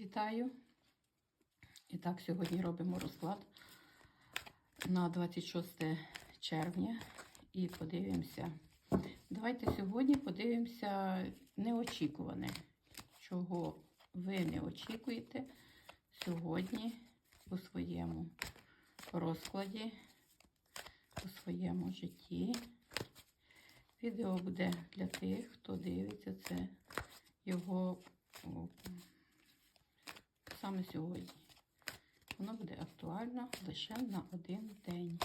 Вітаю! І так, сьогодні робимо розклад на 26 червня і подивимося. Давайте сьогодні подивимося неочікуване, чого ви не очікуєте сьогодні у своєму розкладі, у своєму житті. Відео буде для тих, хто дивиться це його саме сьогодні. Воно буде актуально лише на один день.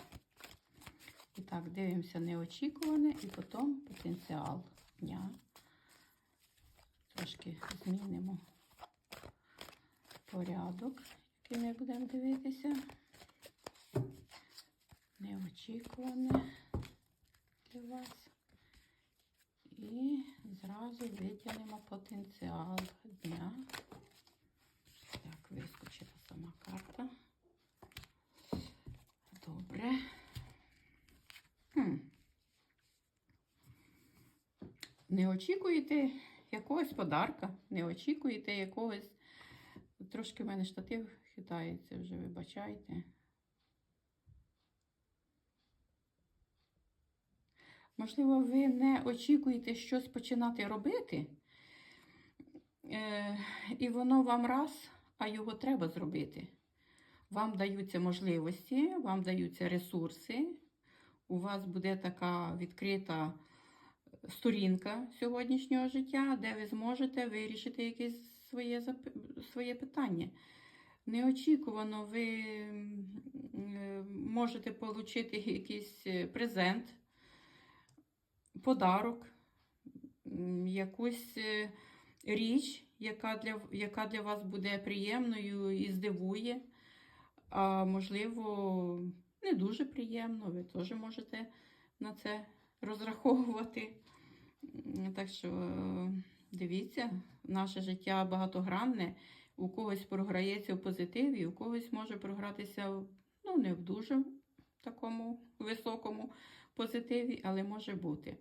І так, дивимося неочікуване і потім потенціал дня. Трошки змінимо порядок, який ми будемо дивитися. Неочікуване для вас. І зразу витягнемо потенціал дня. Так, вискочила сама карта. Добре. Хм. Не очікуєте якогось подарка, не очікуєте якогось. Трошки в мене штатив хитається вже, вибачайте. Можливо, ви не очікуєте щось починати робити, е, і воно вам раз, а його треба зробити. Вам даються можливості, вам даються ресурси. У вас буде така відкрита сторінка сьогоднішнього життя, де ви зможете вирішити якесь своє, своє питання. Неочікувано ви е, можете отримати якийсь е, презент, подарок, якусь е, річ, яка для, яка для вас буде приємною і здивує. А можливо, не дуже приємно, ви теж можете на це розраховувати. Так що е, дивіться, наше життя багатогранне. У когось програється в позитиві, у когось може програтися ну, не в дуже такому високому позитиві, але може бути.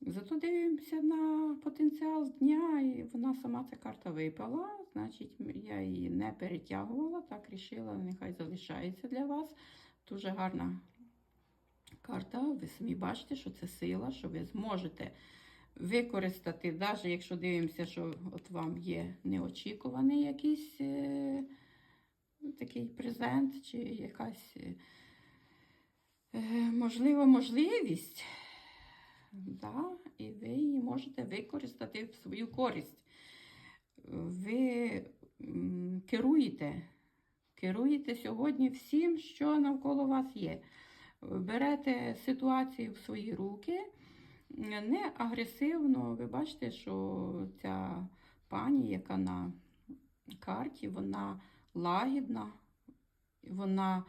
Зато дивимося на потенціал дня, і вона сама ця карта випала. Значить, я її не перетягувала, так рішила, нехай залишається для вас. Дуже гарна карта. Ви самі бачите, що це сила, що ви зможете використати, навіть якщо дивимося, що от вам є неочікуваний якийсь е, такий презент, чи якась е, е, можливо можливість. Да, і ви її можете використати в свою користь. Ви керуєте, керуєте сьогодні всім, що навколо вас є. Берете ситуацію в свої руки, не агресивно. Ви бачите, що ця пані, яка на карті, вона лагідна, вона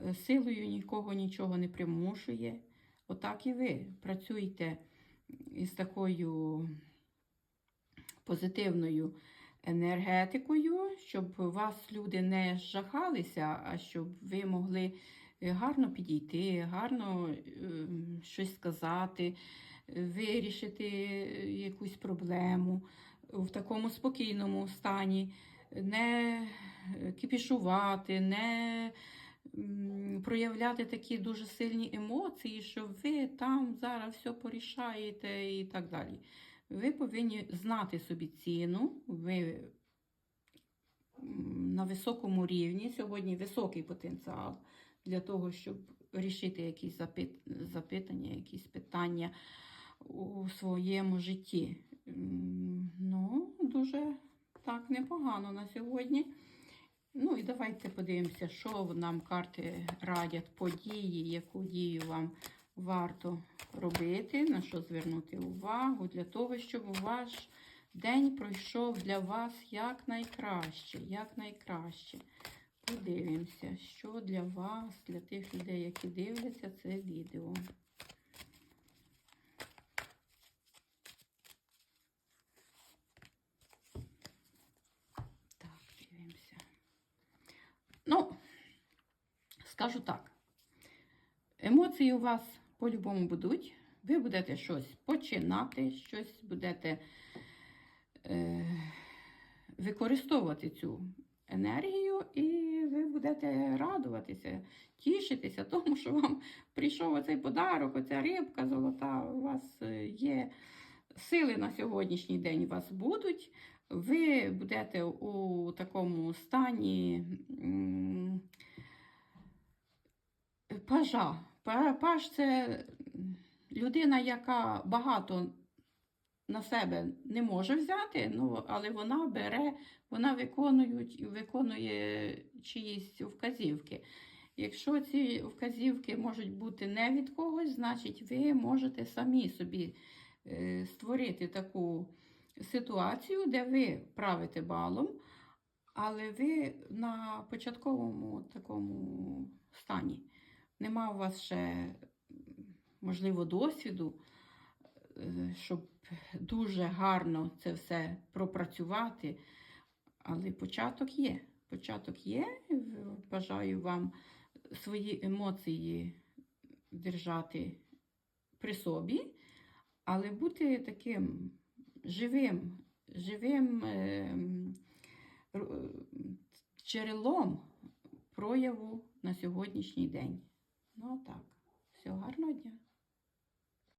е, силою нікого нічого не примушує. Отак і ви працюєте із такою позитивною енергетикою, щоб вас люди не жахалися, а щоб ви могли е, гарно підійти, гарно е, щось сказати, вирішити якусь проблему в такому спокійному стані, не кипішувати, не проявляти такі дуже сильні емоції, що ви там зараз все порішаєте і так далі. Ви повинні знати собі ціну, ви на високому рівні, сьогодні високий потенціал для того, щоб рішити якісь запит- запитання, якісь питання у своєму житті. Ну, дуже так непогано на сьогодні. Ну і давайте подивимося, що нам карти радять події, яку дію вам варто робити, на що звернути увагу для того, щоб ваш день пройшов для вас якнайкраще, якнайкраще. Подивимося, що для вас, для тих людей, які дивляться це відео. Так, дивимося. Скажу так. Емоції у вас по-любому будуть. Ви будете щось починати, щось будете е, використовувати цю енергію, і ви будете радуватися, тішитися, тому що вам прийшов оцей подарок, оця рибка золота, у вас е, є сили на сьогоднішній день у вас будуть. Ви будете у такому стані пажа. Паж це людина, яка багато на себе не може взяти, ну, але вона бере, вона виконує, виконує чиїсь вказівки. Якщо ці вказівки можуть бути не від когось, значить ви можете самі собі е, створити таку ситуацію, де ви правите балом, але ви на початковому такому стані. Нема у вас ще, можливо, досвіду, е, щоб дуже гарно це все пропрацювати. Але початок є. Початок є. Бажаю вам свої емоції держати при собі, але бути таким живим, живим ем, джерелом прояву на сьогоднішній день. Ну так, всього гарного дня.